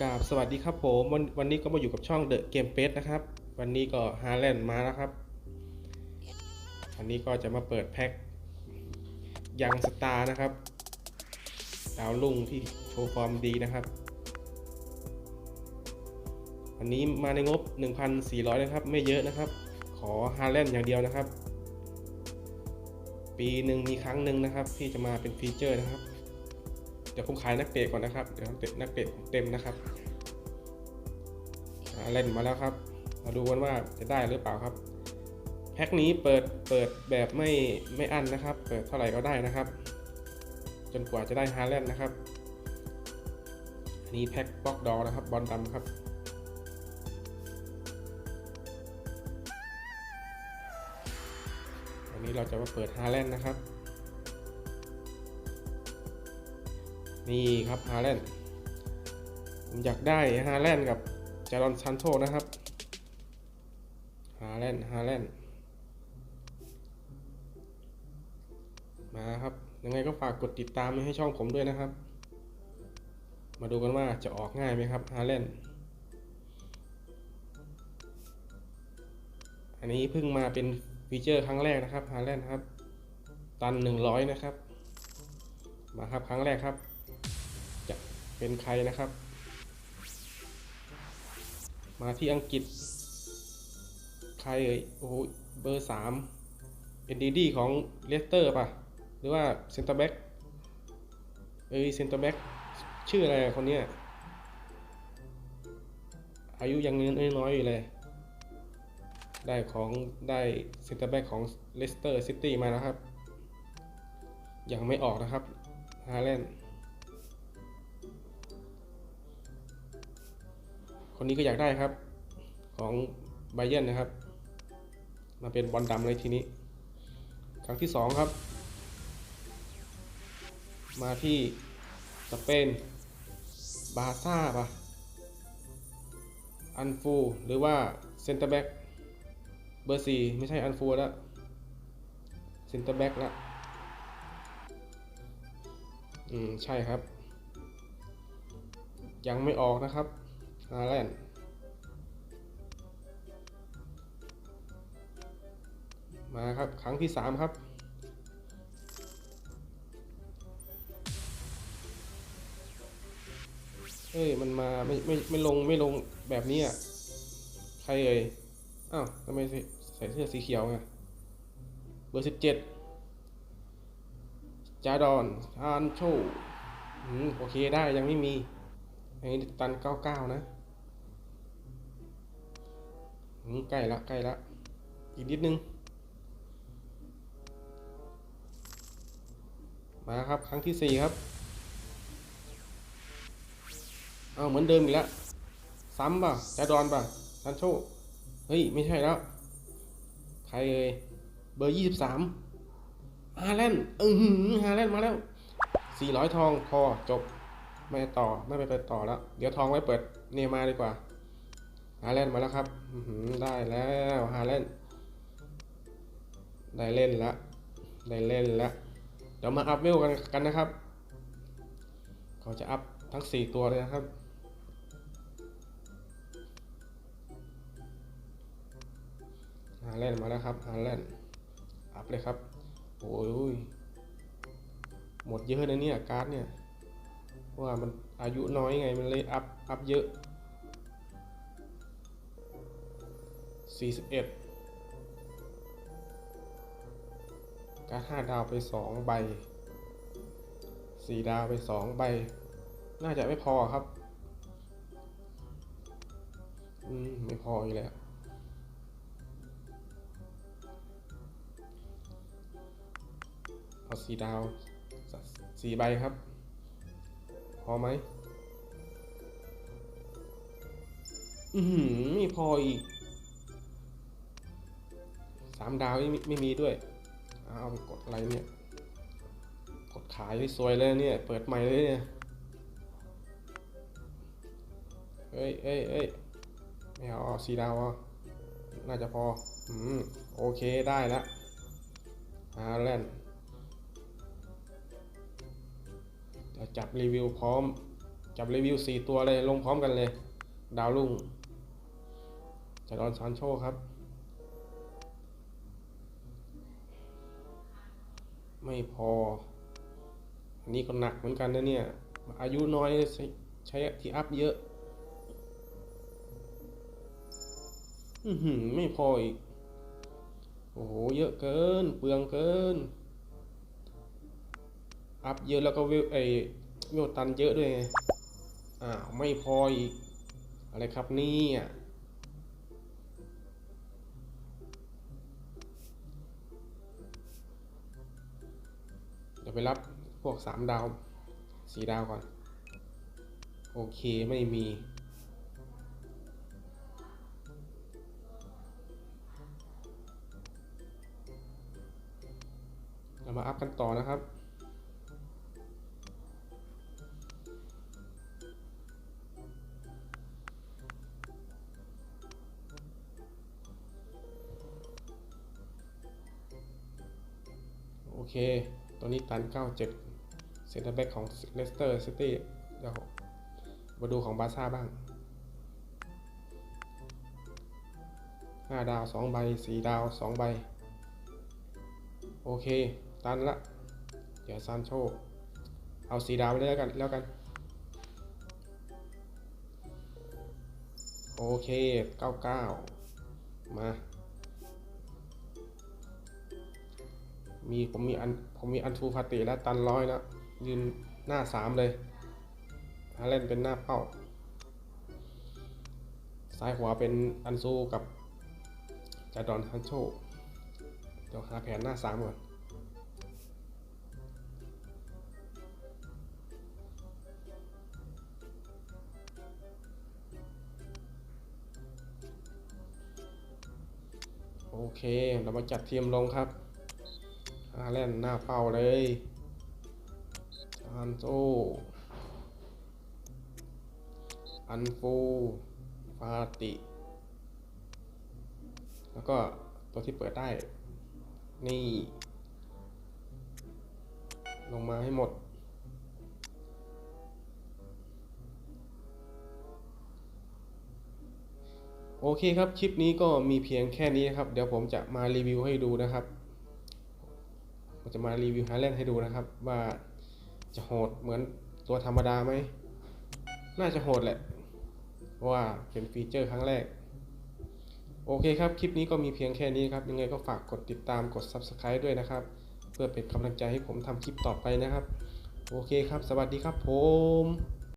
กราบสวัสดีครับผมวันวันนี้ก็มาอยู่กับช่อง The Game p a c e นะครับ วันนี้ก็ฮาแลนด์มาแล้วครับอันนี้ก็จะมาเปิดแพ็คยังสตาร์นะครับ ดาวลุ่งที่โชว์ฟอร์มดีนะครับอันนี้มาในงบ 1,400 นะครับ ไม่เยอะนะครับ ขอฮาแลนด์อย่างเดียวนะครับ ปีหนึ่งมีครั้งหนึ่งนะครับ ที่จะมาเป็นฟีเจอร์นะครับ เดี๋ยวผมขายนักเตะก่อนนะครับ เดี๋ยวนักเตะนักเตะเต็มนะครับเล่นมาแล้วครับ มาดูกันว่าจะได้หรือเปล่าครับ แพ็คนี้เปิดเปิดแบบไม่ไม่อั้นนะครับ เปิดเท่าไหร่ก็ได้นะครับ จนกว่าจะได้ฮาแลนด์นะครับ อันนี้แพ็คบล็อกดอนะครับ บอลดำครับวันนี้เราจะมาเปิดฮาร์แลนด์นะครับ นี่ครับฮาแลนด์ผมอยากได้ฮาแลนด์กับจารอนซันโตนะครับฮาแลนด์ฮาแลนด์มาครับ ยังไงก็ฝากกดติดตามให้ช่องผมด้วยนะครับ มาดูกันว่าจะออกง่ายไหมครับฮาแลนด์อันนี้เพิ่งมาเป็นฟีเจอร์ครั้งแรกนะครับฮาแลนด์ครับ ตัน 100 นะครับ มาครับครั้งแรกครับ เป็นใครนะครับ มาที่อังกฤษ ใครเอ่ยโอ้โหเบอร์สามเป็นดีดีของเลสเตอร์ป่ะ หรือว่าเซนเตอร์แบ็กเอ้ยเซนเตอร์แบ็กชื่ออะไรคนเนี้ยอายุยังน้อยๆอยู่เลย ได้ของได้เซนเตอร์แบ็กของเลสเตอร์ซิตี้มาแล้วครับ ยังไม่ออกนะครับฮาแลนด์ คนนี้ก็อยากได้ครับของไบเยนนะครับ มาเป็นบอลดำเลยทีนี้ ครั้งที่สองครับ มาที่สเปนบาซ่าปะอันฟูหรือว่าเซนเตอร์แบ็กเบอร์สี่ไม่ใช่อันฟูแล้วเซนเตอร์แบ็กละอืม ใช่ครับ ยังไม่ออกนะครับ ฮาแลนด์มาครับ ครั้งที่3ครับเฮ้ย มันมาไม่ไม่ไม่ลงไม่ลงแบบนี้อะ ใครเอ่ย อ้าวทำไมใส่เสื้อสีเขียวไง เบอร์สิบเจ็ดจาดอนทานโชอืมโอเคได้ยังไม่มีอันนี้ตันเก้าเก้านะ ใกล้ละใกล้ละอีกนิดนึง มาครับ ครั้งที่สี่ครับ เอาเหมือนเดิมอีกแล้ว ซ้ำป่ะจาดอนป่ะซันโชเฮ้ย ไม่ใช่แล้ว ใครเอ่ยเบอร์ยี่สิบสามฮาแลนด์อือหือฮาแลนด์มาแล้วสี่ร้อยทองพอจบ ไม่ต่อไม่ไปไปต่อแล้ว เดี๋ยวทองไว้เปิดเนมาดีกว่า ฮาแลนด์มาแล้วครับได้แล้วฮาแลนด์ได้เล่นละได้เล่นละเดี๋ยวมาอัพเวลกันกันนะครับ เขาจะอัพทั้ง 4 ตัวเลยนะครับฮาแลนด์มาแล้วครับฮาแลนด์อัพเลยครับ โอ้ยหมดเยอะนะเนี่ยการ์ดเนี่ยว่ามันอายุน้อยไงมันเลยอัพอัพเยอะ 41การ์ด5ดาวไป2ใบ4ดาวไป2ใบ น่าจะไม่พอครับ อืม ไม่พออยู่แล้วเอาสี่ดาวสี่ใบครับ พอไหมอือหือไม่พออีก สามดาวไม่ไม่มีด้วย เอาไปกดอะไรเนี่ย กดขายสวยเลยเนี่ย เปิดใหม่เลยเนี่ย เอ้ยเอ้ยเอ้ยไม่เอาสีดาวอะน่าจะพอ อืม โอเคได้แล้วฮาแลนจะจับรีวิวพร้อม จับรีวิวสี่ตัวเลย ลงพร้อมกันเลย ดาวรุ่งจารอนซานโชครับ ไม่พอ อันนี้ก็หนักเหมือนกันนะเนี่ย อายุน้อยใช้ใช้ที่อัพเยอะอือหือไม่พออีก โอ้โห เยอะเกิน เปลืองเกิน อัพเยอะแล้วก็เวลไอเวลตันเยอะด้วยไงอ้าว ไม่พออีก อะไรครับนี่ยเดี๋ยวไปรับพวกสามดาวสี่ดาวก่อน โอเคไม่มี เรามาอัพกันต่อนะครับโอเค ตัวนี้ตัน 97 เซนเตอร์แบ็กของเลสเตอร์ซิตี้เดี๋ยวมาดูของบาร์ซ่าบ้าง 5 ดาว 2 ใบ 4 ดาว 2 ใบ โอเค ตันละ เดี๋ยวซานโช เอา 4 ดาวไปเลยแล้วกันแล้วกันโอเค 99 มา มีผมมีอันผมมีอันทูฟาติแล้วตันร้อยแล้วยืนหน้าสามเลยฮาเล่นเป็นหน้าเป้า ซ้ายขวาเป็นอันซูกับจาดอนฮันโชเดี๋ยวหาแผนหน้าสามก่อนโอเค เรามาจัดทีมลงครับ ฮาแลนด์หน้าเป้าเลยอันโซอันฟูฟาติ แล้วก็ตัวที่เปิดได้ นี่ ลงมาให้หมด โอเคครับ คลิปนี้ก็มีเพียงแค่นี้นะครับ เดี๋ยวผมจะมารีวิวให้ดูนะครับ จะมารีวิวฮาแลนด์ให้ดูนะครับ ว่าจะโหดเหมือนตัวธรรมดาไหม น่าจะโหดแหละเพราะว่าเป็นฟีเจอร์ครั้งแรก โอเคครับ คลิปนี้ก็มีเพียงแค่นี้ครับ ยังไงก็ฝากกดติดตามกด Subscribe ด้วยนะครับ เพื่อเป็นกำลังใจให้ผมทำคลิปต่อไปนะครับ โอเคครับ สวัสดีครับผม